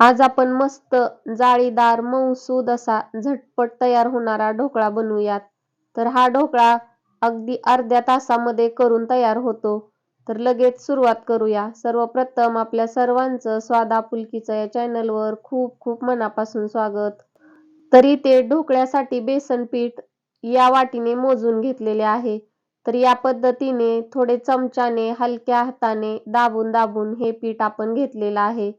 आज आपण मस्त जाळीदार मऊसूद असा झटपट तयार होणारा ढोकळा बनवूयात. तर हा ढोकळा अगदी अर्ध्या तासामध्ये करून तयार होतो. तर लगेच सुरुवात करूया. सर्वप्रथम आपल्या सर्वांचं स्वादा पुलकीचं या चॅनलवर खूप खूप मनापासून स्वागत. तरी ते ढोकळ्यासाठी बेसन पीठ या वाटीने मोजून घेतलेले आहे. तर या पद्धतीने थोडे चमच्याने हलक्या हाताने दाबून दाबून हे पीठ आपण घेतलेलं आहे.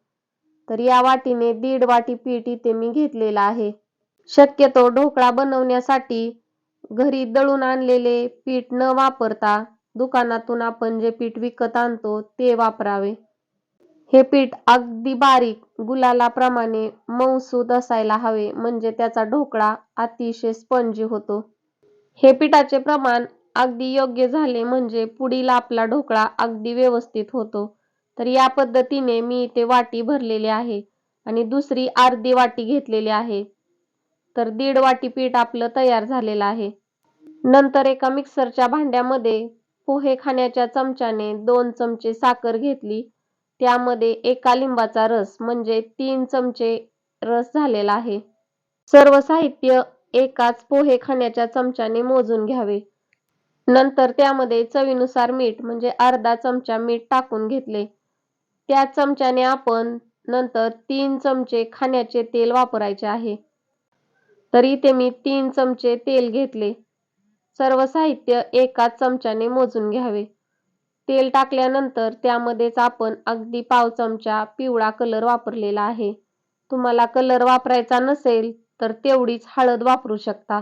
तर या वाटीने दीड वाटी पीठ इथे मी घेतलेलं आहे. शक्यतो ढोकळा बनवण्यासाठी घरी दळून आणलेले पीठ न वापरता दुकानातून आपण जे पीठ विकत आणतो ते वापरावे. हे पीठ अगदी बारीक गुलालाप्रमाणे मऊसूद असायला हवे म्हणजे त्याचा ढोकळा अतिशय स्पंजी होतो. हे पिठाचे प्रमाण अगदी योग्य झाले म्हणजे पुढील आपला ढोकळा अगदी व्यवस्थित होतो. तर या पद्धतीने मी इथे वाटी भरलेली आहे आणि दुसरी अर्धी वाटी घेतलेली आहे. तर दीड वाटी पीठ आपलं तयार झालेलं आहे. नंतर एका मिक्सरच्या भांड्यामध्ये पोहे खाण्याच्या चमच्याने दोन चमचे साखर घेतली. त्यामध्ये एका लिंबाचा रस म्हणजे तीन चमचे रस झालेला आहे. सर्व साहित्य एकाच पोहे खाण्याच्या चमच्याने मोजून घ्यावे. नंतर त्यामध्ये चवीनुसार मीठ म्हणजे अर्धा चमचा मीठ टाकून घेतले. त्या चमच्याने आपण नंतर तीन चमचे खाण्याचे तेल वापरायचे आहे. तर इथे मी तीन चमचे तेल घेतले. सर्व साहित्य एकाच चमच्याने मोजून घ्यावे. तेल टाकल्यानंतर त्यामध्येच आपण अगदी पाव चमचा पिवळा कलर वापरलेला आहे. तुम्हाला कलर वापरायचा नसेल तर तेवढीच हळद वापरू शकता.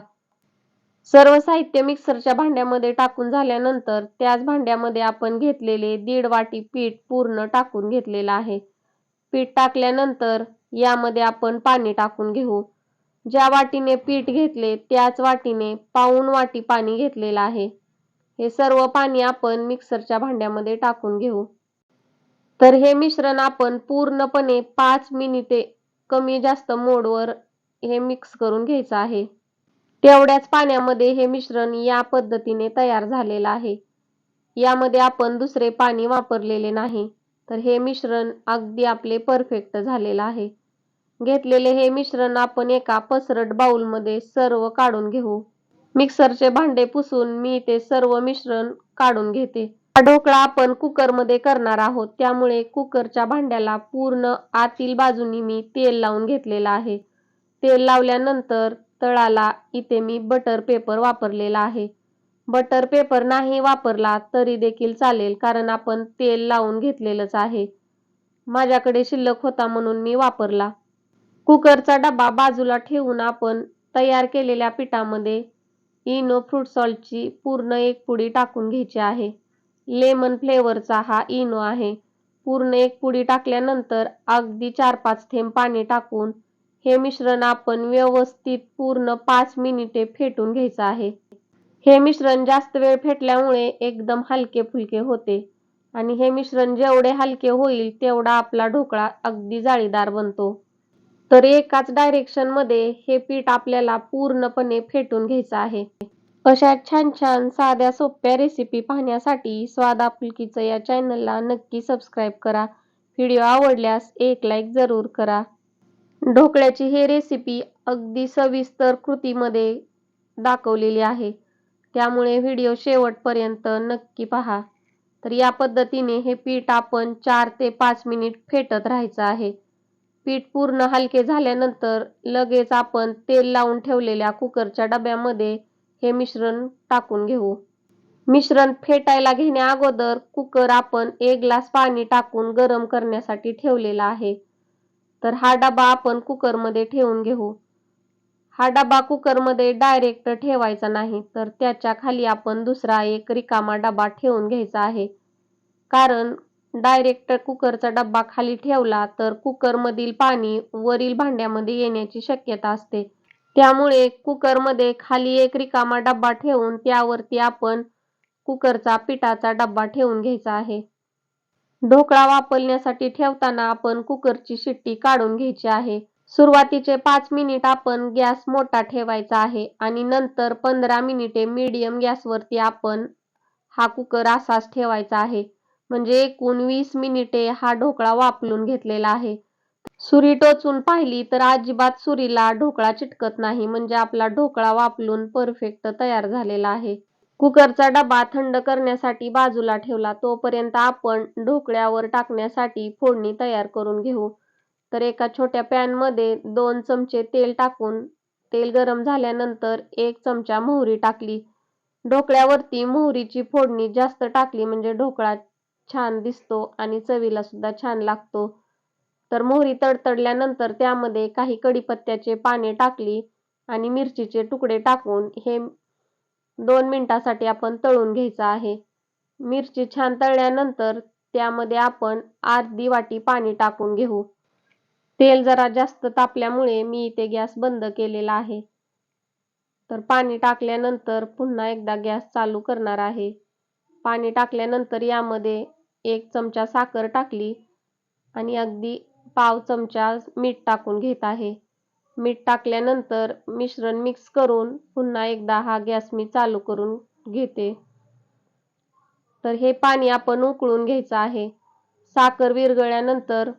सर्व साहित्य मिक्सरच्या भांड्यामध्ये टाकून झाल्यानंतर त्याच भांड्यामध्ये आपण घेतलेले दीड वाटी पीठ पूर्ण टाकून घेतलेलं आहे. पीठ टाकल्यानंतर यामध्ये आपण पाणी टाकून घेऊ. ज्या वाटीने पीठ घेतले त्याच वाटीने पाऊण वाटी पाणी घेतलेलं आहे. हे सर्व पाणी आपण मिक्सरच्या भांड्यामध्ये टाकून घेऊ. तर हे मिश्रण आपण पूर्णपणे पाच मिनिटे कमी जास्त मोडवर हे मिक्स करून घ्यायचं आहे. तेवढ्याच पाण्यामध्ये हे मिश्रण या पद्धतीने तयार झालेलं आहे. यामध्ये आपण दुसरे पाणी वापरलेले नाही तर हे मिश्रण अगदी आपले परफेक्ट झालेलं आहे. घेतलेले हे मिश्रण आपण एका पसरट बाउलमध्ये सर्व काढून घेऊ. मिक्सरचे भांडे पुसून मी ते सर्व मिश्रण काढून घेते. हा ढोकळा आपण कुकरमध्ये करणार आहोत त्यामुळे कुकरच्या भांड्याला पूर्ण आतील बाजूनी मी तेल लावून घेतलेलं आहे. तेल लावल्यानंतर तळाला. इथे मी बटर पेपर वापरलेला आहे. बटर पेपर नाही वापरला तरी देखील चालेल कारण आपण तेल लावून घेतलेलंच आहे. माझ्याकडे शिल्लक होता म्हणून मी वापरला. कुकरचा डबा बाजूला ठेवून आपण तयार केलेल्या पिठामध्ये इनो फ्रूट सॉल्टची पूर्ण एक पुडी टाकून घ्यायची आहे. लेमन फ्लेवरचा हा इनो आहे. पूर्ण एक पुडी टाकल्यानंतर अगदी चार पाच थेंब पाणी टाकून हे मिश्रण आपण व्यवस्थित पूर्ण पाच मिनिटे फेटून घ्यायचं आहे. हे मिश्रण जास्त वेळ फेटल्यामुळे एकदम हलके फुलके होते आणि हे मिश्रण जेवढे हलके होईल तेवढा आपला ढोकळा अगदी जाळीदार बनतो. तर एकाच डायरेक्शनमध्ये हे पीठ आपल्याला पूर्णपणे फेटून घ्यायचं आहे. अशा छान छान साध्या सोप्या रेसिपी पाहण्यासाठी स्वादाफुलकीचं या चॅनलला नक्की सबस्क्राईब करा. व्हिडिओ आवडल्यास एक लाईक जरूर करा. ढोकळ्याची ही रेसिपी अगदी सविस्तर कृतीमध्ये दाखवलेली आहे. त्यामुळे व्हिडिओ शेवटपर्यंत नक्की पहा. तर या पद्धतीने हे पीठ आपण चार ते पाच मिनिट फेटत राहायचं आहे. पीठ पूर्ण हलके झाल्यानंतर लगेच आपण तेल लावून ठेवलेल्या कुकरच्या डब्यामध्ये हे मिश्रण टाकून घेऊ. मिश्रण फेटायला घेण्या अगोदर कुकर आपण एक ग्लास पाणी टाकून गरम करण्यासाठी ठेवलेला आहे. तर हा डबा आपण कुकरमध्ये ठेवून घेऊ. हा डबा कुकरमध्ये डायरेक्ट ठेवायचा नाही तर त्याच्याखाली आपण दुसरा एक रिकामा डबा ठेवून घ्यायचा आहे. कारण डायरेक्ट कुकरचा डब्बा खाली ठेवला तर कुकरमधील पाणी वरील भांड्यामध्ये येण्याची शक्यता असते. त्यामुळे कुकरमध्ये खाली एक रिकामा डब्बा ठेवून त्यावरती आपण कुकरचा पिठाचा डब्बा ठेवून घ्यायचा आहे. ढोकळा वापरण्यासाठी ठेवताना आपण कुकरची शिट्टी काढून घ्यायची आहे. सुरुवातीचे पाच मिनिट आपण गॅस मोठा ठेवायचा आहे आणि नंतर पंधरा मिनिटे मीडियम गॅसवरती आपण हा कुकर असाच ठेवायचा आहे. म्हणजे एकूण वीस मिनिटे हा ढोकळा वापरून घेतलेला आहे. सुरी टोचून पाहिली तर अजिबात सुरीला ढोकळा चिटकत नाही. म्हणजे आपला ढोकळा वापलून परफेक्ट तयार झालेला आहे. कुकरचा डबा थंड करण्यासाठी बाजूला ठेवला. तोपर्यंत आपण ढोकळ्यावर टाकण्यासाठी फोडणी तयार करून घेऊ. तर एका छोट्या पॅनमध्ये दोन चमचे तेल टाकून तेल गरम झाल्यानंतर एक चमचा मोहरी टाकली. ढोकळ्यावरती मोहरीची फोडणी जास्त टाकली म्हणजे ढोकळा छान दिसतो आणि चवीला सुद्धा छान लागतो. तर मोहरी तडतडल्यानंतर त्यामध्ये काही कढीपत्त्याचे पाने टाकली आणि मिरचीचे तुकडे टाकून हे दोन मिनिटासाठी आपण तळून घ्यायचं आहे. मिरची छान तळल्यानंतर त्यामध्ये आपण अर्धी वाटी पाणी टाकून घेऊ. तेल जरा जास्त तापल्यामुळे मी इथे गॅस बंद केलेला आहे. तर पाणी टाकल्यानंतर पुन्हा एकदा गॅस चालू करणार आहे. पाणी टाकल्यानंतर यामध्ये एक चमचा साखर टाकली आणि अगदी पाव चमचा मीठ टाकून घेत आहे. मीठ टाकल्यानंतर मिश्रण मिक्स करून पुन्हा एकदा हा गॅस मी चालू करून घेते. तर हे पाणी आपण उकळून घ्यायचं आहे. साखर विरगळल्यानंतर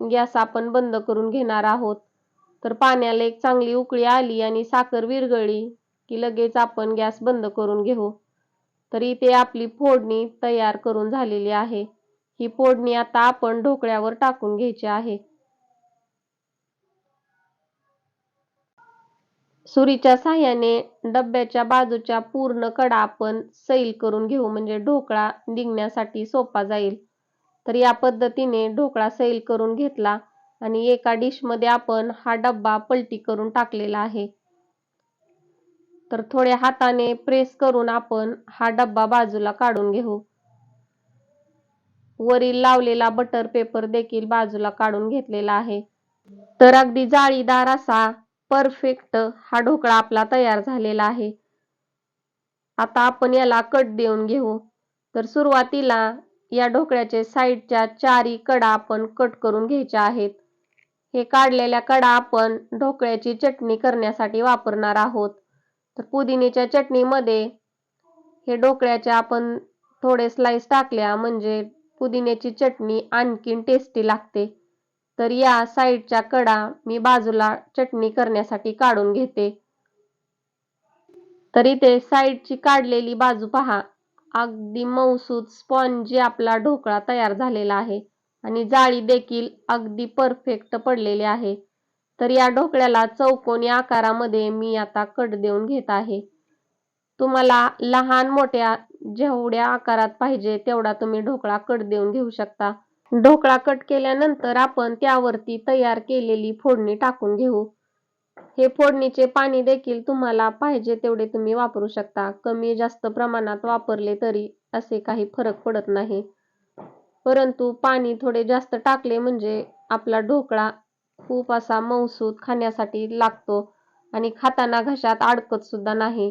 गॅस आपण बंद करून घेणार आहोत. तर पाण्याला एक चांगली उकळी आली आणि साखर विरगळली की लगेच आपण गॅस बंद करून घेऊ. तर इथे आपली फोडणी तयार करून झालेली आहे. ही फोडणी आता आपण ढोकळ्यावर टाकून घ्यायची आहे. सुरीच्या साह्याने डब्याच्या बाजूच्या पूर्ण कडा आपण सैल करून घेऊ म्हणजे ढोकळा निघण्यासाठी सोपा जाईल. तर या पद्धतीने ढोकळा सैल करून घेतला आणि एका डिशमध्ये आपण हा डब्बा पलटी करून टाकलेला आहे. तर थोड्या हाताने प्रेस करून आपण हा डब्बा बाजूला काढून घेऊ. वरील लावलेला बटर पेपर देखील बाजूला काढून घेतलेला आहे. तर अगदी जाळीदार असा परफेक्ट हा ढोकळा आपला तयार झालेला आहे. आता आपण याला कट देऊन घेऊ. तर सुरुवातीला या ढोकळ्याचे साईडच्या चारी कडा आपण कट करून घ्यायच्या आहेत. हे काढलेल्या कडा आपण ढोकळ्याची चटणी करण्यासाठी वापरणार आहोत. तर पुदिनेच्या चटणीमध्ये हे ढोकळ्याच्या आपण थोडे स्लाइस टाकल्या म्हणजे पुदिन्याची चटणी आणखीन टेस्टी लागते. तर या साईडच्या कडा मी बाजूला चटणी करण्यासाठी काढून घेते. तर इथे साईडची काढलेली बाजू पहा. अगदी मऊसूद स्पॉन्जी आपला ढोकळा तयार झालेला आहे आणि जाळी देखील अगदी परफेक्ट पडलेली आहे. तर या ढोकळ्याला चौकोनी आकारामध्ये मी आता कट देऊन घेत आहे. तुम्हाला लहान मोठ्या जेवढ्या आकारात पाहिजे तेवढा तुम्ही ढोकळा कट देऊन घेऊ शकता. ढोकळा कट केल्यानंतर आपण त्यावरती तयार केलेली फोडणी टाकून घेऊ. हे फोडणीचे पाणी देखील तुम्हाला पाहिजे तेवढे तुम्ही वापरू शकता. कमी जास्त प्रमाणात वापरले तरी असे काही फरक पडत नाही. परंतु पाणी थोडे जास्त टाकले म्हणजे आपला ढोकळा खूप असा मऊसूत खाण्यासाठी लागतो आणि खाताना घशात अडकत सुद्धा नाही.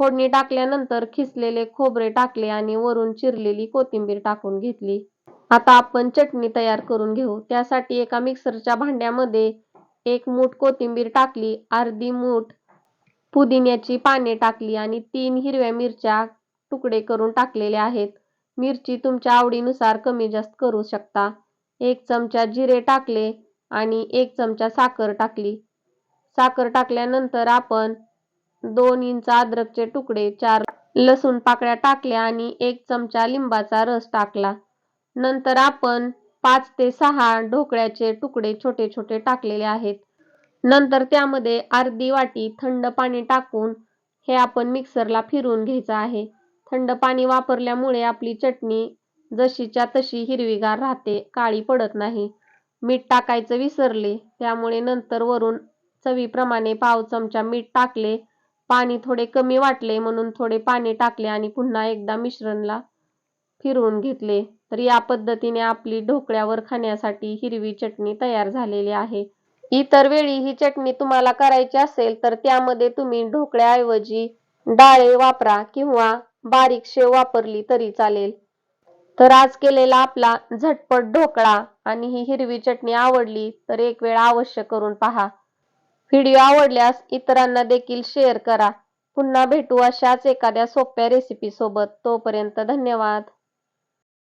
फोडणी टाकल्यानंतर खिसलेले खोबरे टाकले आणि वरून चिरलेली कोथिंबीर टाकून घेतली. आता आपण चटणी तयार करून घेऊ. त्यासाठी एका मिक्सरच्या भांड्यामध्ये एक मूठ कोथिंबीर टाकली अर्धी मूठ पुदिन्याची पाने टाकली आणि तीन हिरव्या मिरच्या तुकडे करून टाकलेले आहेत. मिरची तुमच्या आवडीनुसार कमी जास्त करू शकता. एक चमचा जिरे टाकले आणि एक चमचा साखर टाकली. साखर टाकल्यानंतर आपण दोन इंच अद्रकचे तुकडे चार लसूण पाकळ्या टाकल्या आणि एक चमचा लिंबाचा रस टाकला. नंतर आपण पाच ते सहा ढोकळ्याचे तुकडे छोटे छोटे टाकलेले आहेत. नंतर त्यामध्ये अर्धी वाटी थंड पाणी टाकून हे आपण मिक्सरला फिरवून घ्यायचं आहे. थंड पाणी वापरल्यामुळे आपली चटणी जशीच्या तशी हिरवीगार राहते काळी पडत नाही. मीठ टाकायचं विसरले त्यामुळे नंतर वरून चवीप्रमाणे पाव चमचा मीठ टाकले. पाणी थोडे कमी वाटले म्हणून थोडे पाणी टाकले आणि पुन्हा एकदा मिश्रणला फिरवून घेतले. तर या पद्धतीने आपली ढोकळ्यावर खाण्यासाठी हिरवी चटणी तयार झालेली आहे. इतर वेळी ही चटणी तुम्हाला करायची असेल तर त्यामध्ये तुम्ही ढोकळ्याऐवजी डाळे वापरा किंवा बारीक शेव वापरली तरी चालेल. तर आज केलेला आपला झटपट ढोकळा आणि ही हिरवी चटणी आवडली तर एक वेळ अवश्य करून पहा. व्हिडिओ आवडल्यास इतरांना देखील शेअर करा. पुन्हा भेटू अशाच एखाद्या सोप्या रेसिपी सोबत. तोपर्यंत धन्यवाद.